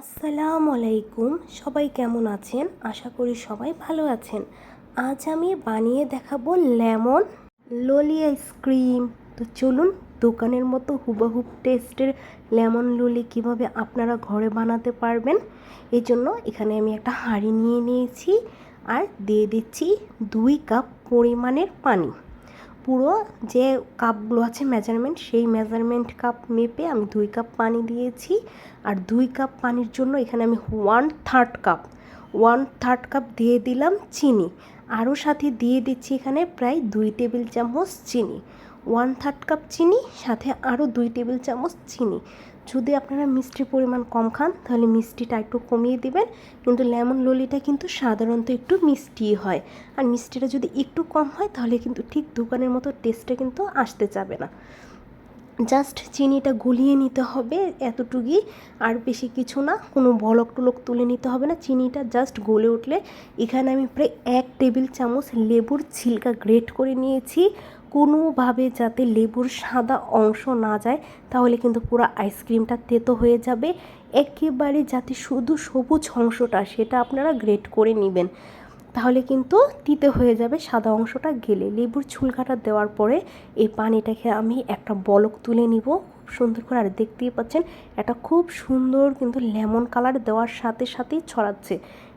আসসালামু আলাইকুম। সবাই কেমন আছেন? আশা করি সবাই ভালো আছেন। আজ আমি বানিয়ে দেখাবো লেমন ললি আইসক্রিম তো চলুন দোকানের মতো হুবহুব টেস্টের লেমন ললি কীভাবে আপনারা ঘরে বানাতে পারবেন, এই জন্য এখানে আমি একটা হাঁড়ি নিয়ে নিয়েছি আর দিয়ে দিচ্ছি দুই কাপ পরিমাণের পানি। পুরো যে কাপগুলো আছে মেজারমেন্ট সেই মেজারমেন্ট কাপ মেপে আমি দুই কাপ পানি দিয়েছি। আর দুই কাপ পানির জন্য এখানে আমি one third cup one third cup দিয়ে দিলাম চিনি। আরও সাথে দিয়ে দিচ্ছি এখানে প্রায় দুই টেবিল চামচ চিনি। ওয়ান থার্ড কাপ চিনি, সাথে আরও দুই টেবিল চামচ চিনি। যদি আপনারা মিষ্টির পরিমাণ কম খান, তাহলে মিষ্টিটা একটু কমিয়ে দিবেন। কিন্তু লেমন ললিটা কিন্তু সাধারণত একটু মিষ্টি হয়। আর মিষ্টিটা যদি একটু কম হয়, তাহলে কিন্তু ঠিক দোকানের মতো টেস্টটা কিন্তু আসতে যাবে না। জাস্ট চিনিটা গলিয়ে নিতে হবে এতটুকুই। আর বেশি কিছু না, কোনো বলক টলক তুলে নিতে হবে না। চিনিটা জাস্ট গলে উঠলে এখানে আমি প্রায় এক টেবিল চামচ লেবুর ছিলকা গ্রেট করে নিয়েছি। কোনোভাবে যাতে লেবুর সাদা অংশ না যায়, তাহলে কিন্তু পুরো আইসক্রিমটা তেতো হয়ে যাবে। একেবারে যাতে শুধু সবুজ অংশটা, সেটা আপনারা গ্রেট করে নেবেন। তাহলে কিন্তু তিতে হয়ে যাবে সাদা অংশটা গেলে। লেবুর ছুলকাটা দেওয়ার পরে এই পানিটাকে আমি একটা বলক তুলে নিব। খুব সুন্দর করে, আর দেখতেই পাচ্ছেন এটা খুব সুন্দর কিন্তু লেমন কালার দেওয়ার সাথে সাথেই ছড়াচ্ছে।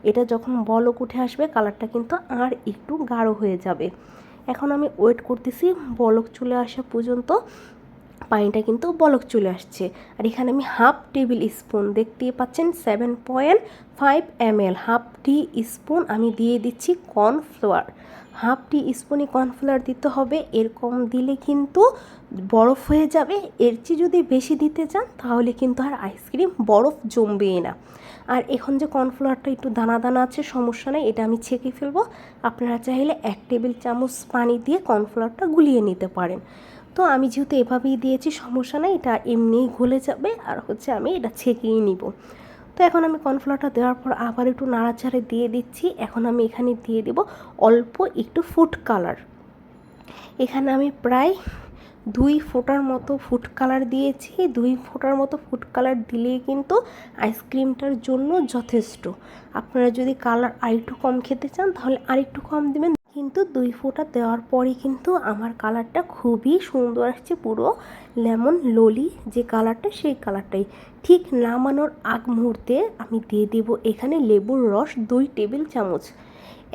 এটা যখন বলক উঠে আসবে, কালারটা কিন্তু আর একটু গাঢ় হয়ে যাবে। এখন আমি ওয়েট করতেছি, বলক চলে আসা পর্যন্ত পানিটা কিন্তু বলক চলে আসছে। আর এখানে আমি হাফ টেবিল স্পুন দেখতে পাচ্ছেন seven point five M L half teaspoon আমি দিয়ে দিচ্ছি কর্নফ্লাওয়ার হাফ টি স্পুনই কর্নফ্লাওয়ার দিতে হবে এরকম দিলে কিন্তু বরফ হয়ে যাবে, এর চেয়ে যদি বেশি দিতে চান তাহলে কিন্তু আর আইসক্রিম বরফ জমবেই না। আর এখন যে কর্নফ্লাওয়ারটা একটু দানা দানা আছে, সমস্যা নেই, এটা আমি ছেঁকে ফেলব। আপনারা চাইলে এক টেবিল চামচ পানি দিয়ে কর্নফ্লাওয়ারটা গুলিয়ে নিতে পারেন। তো আমি যেহেতু এভাবেই দিয়েছি, সমস্যা নেই, এটা এমনিই গলে যাবে, আর হচ্ছে আমি এটা ছেঁকেই নিব। তো এখন আমি কর্নফ্লাওয়ারটা দেওয়ার পর আবার একটু নাড়াচাড়ে দিয়ে দিচ্ছি। এখন আমি এখানে দিয়ে দেব অল্প একটু ফুড কালার। এখানে আমি প্রায় দুই ফোঁটার মতো ফুড কালার দিয়েছি। দুই ফোঁটার মতো ফুড কালার দিলেই কিন্তু আইসক্রিমটার জন্য যথেষ্ট। আপনারা যদি কালার আরেকটু কম খেতে চান, তাহলে আরেকটু কম দেবেন। কিন্তু দুই ফোঁটা দেওয়ার পরে কিন্তু আমার কালারটা খুবই সুন্দর আসছে, পুরো লেমন ললি যে কালারটা সেই কালারটাই। ঠিক নামানোর আগ মুহূর্তে আমি দিয়ে দেব এখানে লেবুর রস দুই টেবিল চামচ।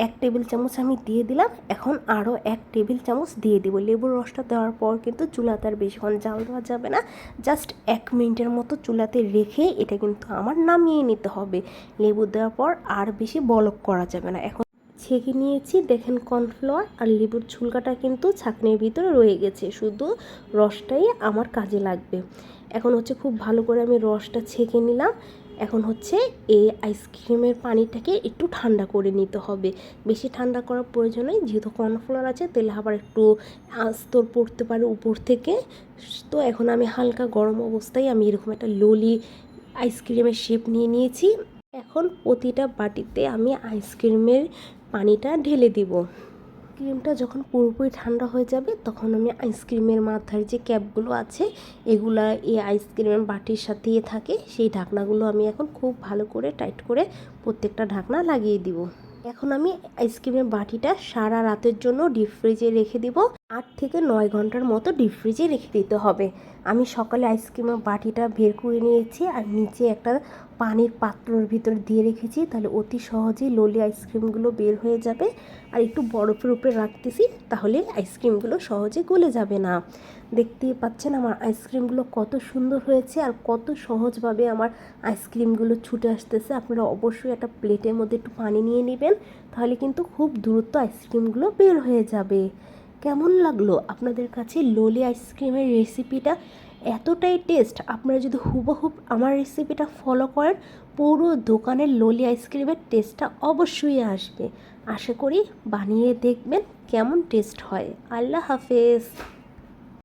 এক টেবিল চামচ আমি দিয়ে দিলাম, এখন আরও এক টেবিল চামচ দিয়ে দেবো। লেবুর রসটা দেওয়ার পর কিন্তু চুলাতে আর বেশিক্ষণ জাল দেওয়া যাবে না, জাস্ট এক মিনিটের মতো চুলাতে রেখে এটা কিন্তু আমার নামিয়ে নিতে হবে। লেবু দেওয়ার পর আর বেশি বলক করা যাবে না, এখন ছেঁকে নিয়েছি। দেখেন কর্নফ্লাওয়ার আর লেবুর ছুলকাটা কিন্তু ছাঁকনির ভিতরে রয়ে গেছে। শুধু রসটাই আমার কাজে লাগবে। এখন হচ্ছে খুব ভালো করে আমি রসটা ছেঁকে নিলাম। এখন হচ্ছে এই আইসক্রিমের পানিটাকে একটু ঠান্ডা করে নিতে হবে। বেশি ঠান্ডা করার প্রয়োজন নেই। যেহেতু কর্নফ্লাওয়ার আছে তেলে আবার একটু আস্তর পড়তে পারে উপর থেকে। তো এখন আমি হালকা গরম অবস্থায় আমি এরকম একটা ললি আইসক্রিমের শেপ নিয়ে নিয়েছি। এখন প্রতিটা বাটিতে আমি আইসক্রিমের পানিটা ঢেলে দিব। ক্রিমটা যখন পুরোপুরি ঠান্ডা হয়ে যাবে, তখন আমি আইসক্রিমের মাথার যে ক্যাপগুলো আছে, এগুলো এই আইসক্রিমের বাটির সাথে থাকে, সেই ঢাকনাগুলো আমি এখন খুব ভালো করে টাইট করে প্রত্যেকটা ঢাকনা লাগিয়ে দিব। এখন আমি আইসক্রিমের বাটিটা সারা রাতের জন্য ডিপ ফ্রিজে রেখে দিব। আট থেকে নয় ঘণ্টার মতো ডিপ ফ্রিজে রেখে দিতে হবে। আমি সকালে আইসক্রিমের বাটিটা বের করে নিয়েছি আর নিচে একটা পানির পাত্রর ভিতর দিয়ে রেখেছি। তাহলে অতি সহজেই ললি আইসক্রিমগুলো বের হয়ে যাবে। আর একটু বরফের উপরে রাখতেছি, তাহলে আইসক্রিমগুলো সহজে গলে যাবে না। দেখতেই পাচ্ছেন আমার আইসক্রিমগুলো কত সুন্দর হয়েছে আর কত সহজভাবে আমার আইসক্রিমগুলো ছুটে আসতেছে। আপনারা অবশ্যই একটা প্লেটের মধ্যে একটু পানি নিয়ে নেবেন, তাহলে কিন্তু খুব দ্রুত আইসক্রিমগুলো বের হয়ে যাবে। কেমন লাগল আপনাদের কাছে ললি আইসক্রিমের রেসিপিটা? এতটাই টেস্ট। আপনারা যদি হুবহুব আমার রেসিপিটা ফলো করেন, পুরো দোকানের ললি আইসক্রিমের টেস্টটা অবশ্যই আসবে। আশা করি বানিয়ে দেখবেন কেমন টেস্ট হয়। আল্লাহ হাফেজ।